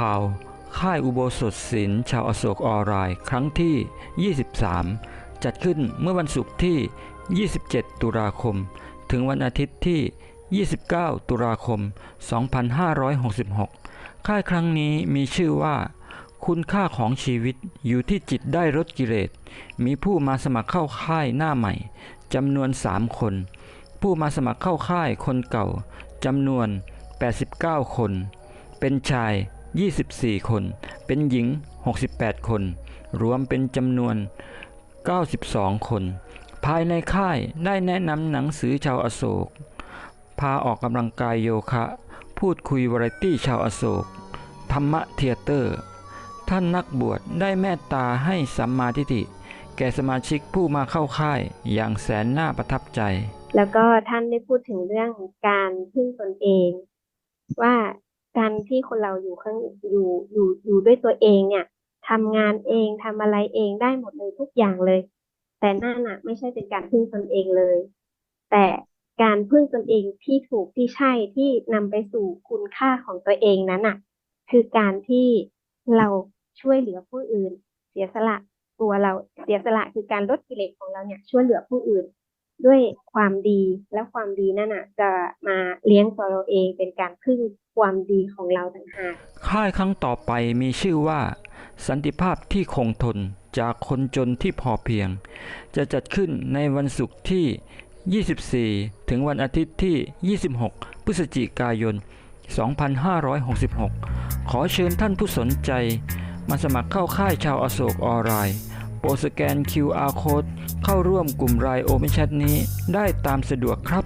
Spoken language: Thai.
ข่าว ค่ายอุโบสถศิลป์ชาวอโศกออนไลน์ครั้งที่ 23 จัดขึ้นเมื่อวันศุกร์ที่ 27 ตุลาคม ถึงวันอาทิตย์ที่ 29 ตุลาคม 2566 ค่ายครั้งนี้มีชื่อว่า คุณค่าของชีวิตอยู่ที่จิตได้ลดกิเลส มีผู้มาสมัครเข้าค่ายหน้าใหม่จำนวน 3 คน ผู้มาสมัครเข้าค่ายคนเก่าจำนวน 89 คน เป็นชาย 24 คน เป็นหญิง 68 คน รวมเป็นจำนวน 92 คน ภายในค่ายได้แนะนำหนังสือชาวอโศก พาออกกำลังกายโยคะ พูดคุยวาไรตี้ชาวอโศก ธรรมะเทยเตอร์ ท่านนักบวชได้เมตตาให้สัมมาทิฏฐิ แก่สมาชิกผู้มาเข้าค่ายอย่างแสนน่าประทับใจ แล้วก็ท่านได้พูดถึงเรื่องการพึ่งตนเอง ว่า การที่คนเราอยู่ข้างอยู่อยู่อยู่ด้วยตัวเองเนี่ยทำงานเองทำอะไรเองได้หมดเลยทุกอย่างเลย แต่นั่นน่ะ ไม่ใช่เป็นการพึ่งตนเองเลย แต่การพึ่งตนเองที่ถูกที่ใช่ที่นำไปสู่คุณค่าของตัวเองนั้นน่ะ คือการที่เราช่วยเหลือผู้อื่น เสียสละตัวเราเสียสละคือการลดกิเลสของเราเนี่ยช่วยเหลือผู้อื่น ด้วยความดีและความดีนั่นน่ะ จะมาเลี้ยงตัวเราเองเป็นการพึ่งความดีของเราต่างหากค่ายครั้งต่อไปมีชื่อว่า สันติภาพที่คงทนจากคนจนที่พอเพียง จะจัดขึ้นในวันศุกร์ที่ 24 ถึงวันอาทิตย์ที่ 26 พฤศจิกายน 2566 ขอเชิญท่านผู้สนใจ มาสมัครเข้าค่ายชาวอโศกออนไลน์ โปรสแกน QR Code เข้าร่วมกลุ่มรายโอเมชัดนี้ได้ตามสะดวกครับ